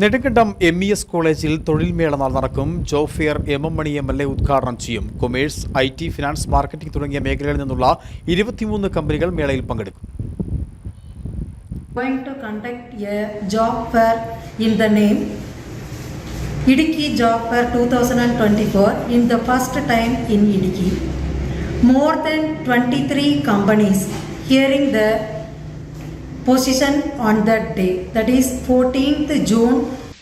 Nedumkandam M E S കോളേജിൽ തൊഴിൽ മേള നാളെ നടക്കും. Job fair M M Mani M L A ഉദ്ഘാടനം ചെയ്യും. Commerce I T finance marketing തുടങ്ങിയ മേഖലകളിൽ നിന്നുള്ള ഇരുപത്തിമൂന്ന് കമ്പനികൾ മേളയിൽ പങ്കെടുക്കും. Going to conduct a job fair in the name Idiki Job Fair 2024 in the first time in Idiki. More than 23 companies hearing the position on that day that is 14th June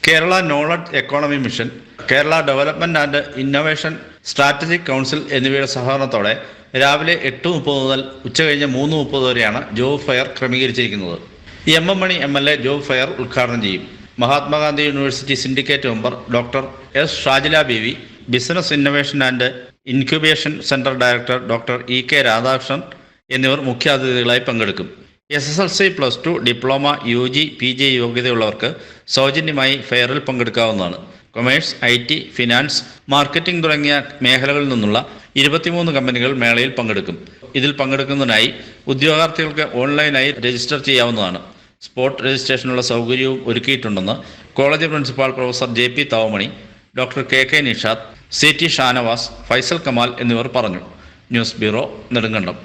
Kerala knowledge economy mission Kerala development and innovation strategic council എന്നിവയുടെ സഹകരണത്തോടെ രാവിലെ എട്ട് മുപ്പത് മുതൽ ഉച്ചകഴിഞ്ഞ് മൂന്ന് മുപ്പത് വരെയാണ് ജോബ് ഫെയർ ക്രമീകരിച്ചിരിക്കുന്നത്. M M Mani M L A job fair ഉദ്ഘാടനം ചെയ്യും. Mahatma Gandhi university syndicate member doctor S Shajila Baby business innovation and incubation centre director doctor E K Radhakrishnan എന്നിവർ മുഖ്യാതിഥികളായി പങ്കെടുക്കും. S S L C plus two diploma U G P G യോഗ്യതയുള്ളവർക്ക് സൗജന്യമായി ഫെയറിൽ പങ്കെടുക്കാവുന്നതാണ്. Commerce I T finance marketing തുടങ്ങിയ മേഖലകളിൽ നിന്നുള്ള ഇരുപത്തിമൂന്ന് കമ്പനികൾ മേളയിൽ പങ്കെടുക്കും. ഇതിൽ പങ്കെടുക്കുന്നതിനായി ഉദ്യോഗാർത്ഥികൾക്ക് ഓൺലൈനായി രജിസ്റ്റർ ചെയ്യാവുന്നതാണ്. സ്പോട്ട് രജിസ്ട്രേഷനുള്ള സൗകര്യവും ഒരുക്കിയിട്ടുണ്ടെന്ന് college principal professor J P Thavamani doctor K K Nishad C T Shanavas Faisal Kamal എന്നിവർ പറഞ്ഞു. News bureau Nedumkandam.